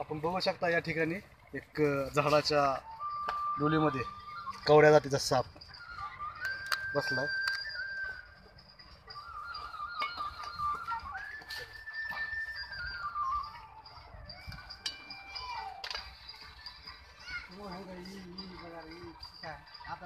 आपण बघू शकता या ठिकाणी एक झाडाच्या डोलीमध्ये कवड्या जातीचा साप बसलाय.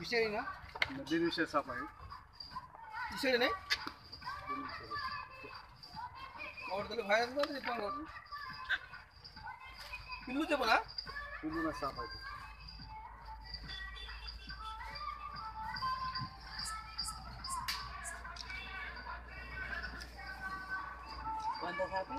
विषय ना? दिनविषय साप आहे. विषय नाही? आवडतं बाहेर जातं ते पण आवडतं. पिल्लूचे पण हा? पिल्लूना साप आहे. कोणता साप आहे?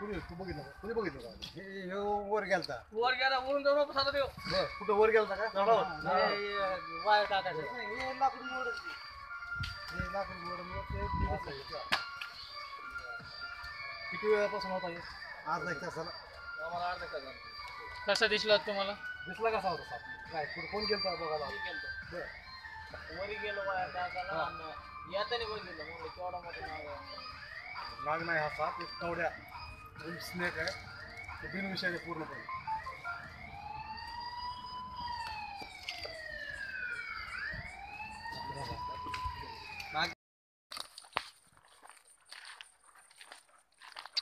कुणी तू बघितलं का? कुणी बघितलं का? हे हे वर गेलता. वर गेला वरून जाऊन वापस आला देव बरं, कुठं वर गेलता का? झाडावर हे- हे. वायर टाकायचं. हे लाकूड मोडत हे लाकूड मोडत ते दिवस आहे. किती वेळापासून होता हे? तासाला. आम्हाला अर्धा तास झाला. कसा दिसला तुम्हाला? दिसला कसा होता साप? काय कुठं कोण गेलता बघायला? बरं. वरी गेलो वायर टाकायला आणि येताना बघितलं म्हणलं केवढा मोठा नाग आहे. नाग नाही हा साप एक कवड्या. स्नेक आहे. तो बिनविषारी पूर्णपणे.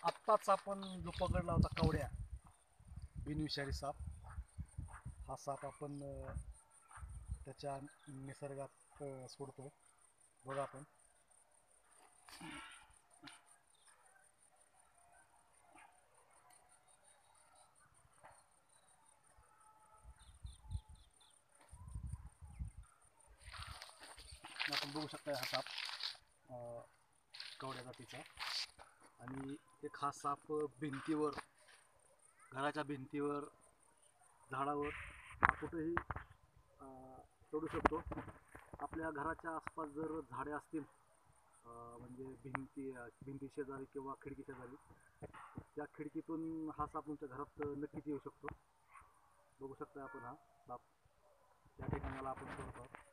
आत्ताच आपण जो पकडला होता कवड्या बिनविषारी साप हा साप आपण त्याच्या निसर्गात सोडतो. बघा आपण आपण बघू शकता हा साप कवड्या जातीचा. आणि एक हा साप भिंतीवर घराच्या भिंतीवर झाडावर कुठेही चढू शकतो. आपल्या घराच्या आसपास जर झाडे असतील म्हणजे भिंती भिंती शेजारी किंवा खिडकी शेजारी त्या खिडकीतून हा साप तुमच्या घरात नक्कीच येऊ शकतो. बघू शकता आपण हा साप. त्या ठिकाणाला आपण करतो आहोत